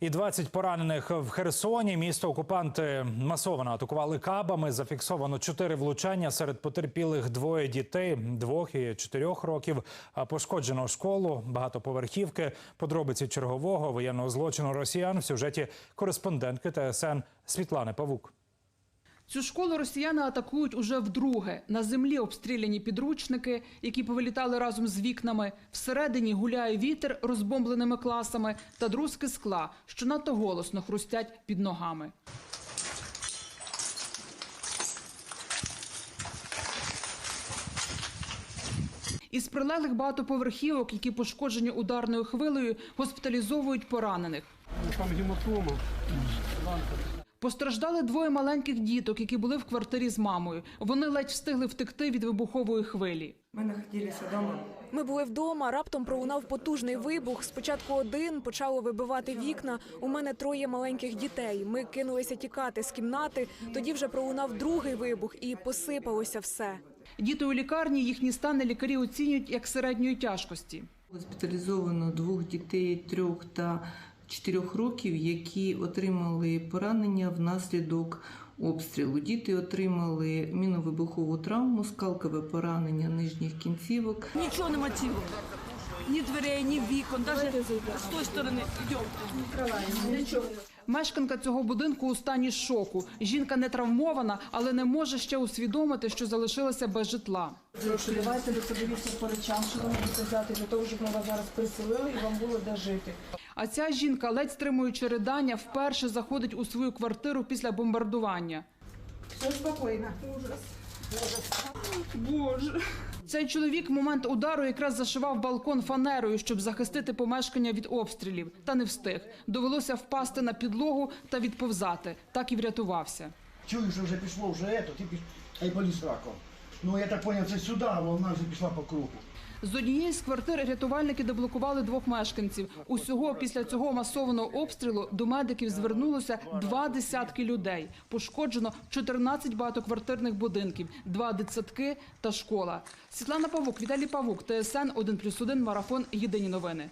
І 20 поранених в Херсоні. Місто окупанти масово атакували кабами. Зафіксовано чотири влучання. Серед потерпілих двоє дітей двох і чотирьох років. Пошкоджено школу, багатоповерхівки. Подробиці чергового воєнного злочину росіян в сюжеті кореспондентки ТСН Світлани Павук. Цю школу росіяни атакують уже вдруге. На землі обстріляні підручники, які повилітали разом з вікнами. Всередині гуляє вітер розбомбленими класами та друзки скла, що надто голосно хрустять під ногами. Із прилеглих багатоповерхівок, які пошкоджені ударною хвилею, госпіталізовують поранених. Там гематома. Постраждали двоє маленьких діток, які були в квартирі з мамою. Вони ледь встигли втекти від вибухової хвилі. Ми знаходилися вдома. Ми були вдома. Раптом пролунав потужний вибух. Спочатку один почало вибивати вікна. У мене троє маленьких дітей. Ми кинулися тікати з кімнати. Тоді вже пролунав другий вибух і посипалося все. Діти у лікарні, їхні стани лікарі оцінюють як середньої тяжкості. Госпіталізовано двох дітей трьох та чотирьох років, які отримали поранення внаслідок обстрілу. Діти отримали міновибухову травму, скалкове поранення нижніх кінцівок. Нічого нема цілого. Ні дверей, ні вікон, навіть з тої сторони. Йдемо. Мешканка цього будинку у стані шоку. Жінка не травмована, але не може ще усвідомити, що залишилася без житла. Давайте ви подивіться по речам, що ви можете взяти для того, щоб ми вас зараз приселили і вам було де жити. А ця жінка, ледь стримуючи ридання, вперше заходить у свою квартиру після бомбардування. Все спокійно. Цей чоловік в момент удару якраз зашивав балкон фанерою, щоб захистити помешкання від обстрілів. Та не встиг. Довелося впасти на підлогу та відповзати. Так і врятувався. Чую, що вже пішло вже ето, ти піш... ай й поліз раком. Ну я так зрозумів, це сюди, а вона вже пішла по кругу. З однієї з квартир рятувальники деблокували двох мешканців. Усього після цього масованого обстрілу до медиків звернулося два десятки людей. Пошкоджено 14 багатоквартирних будинків, два дитсадки та школа. Світлана Павук, Віталій Павук, ТСН 1+,1, Марафон. Єдині новини.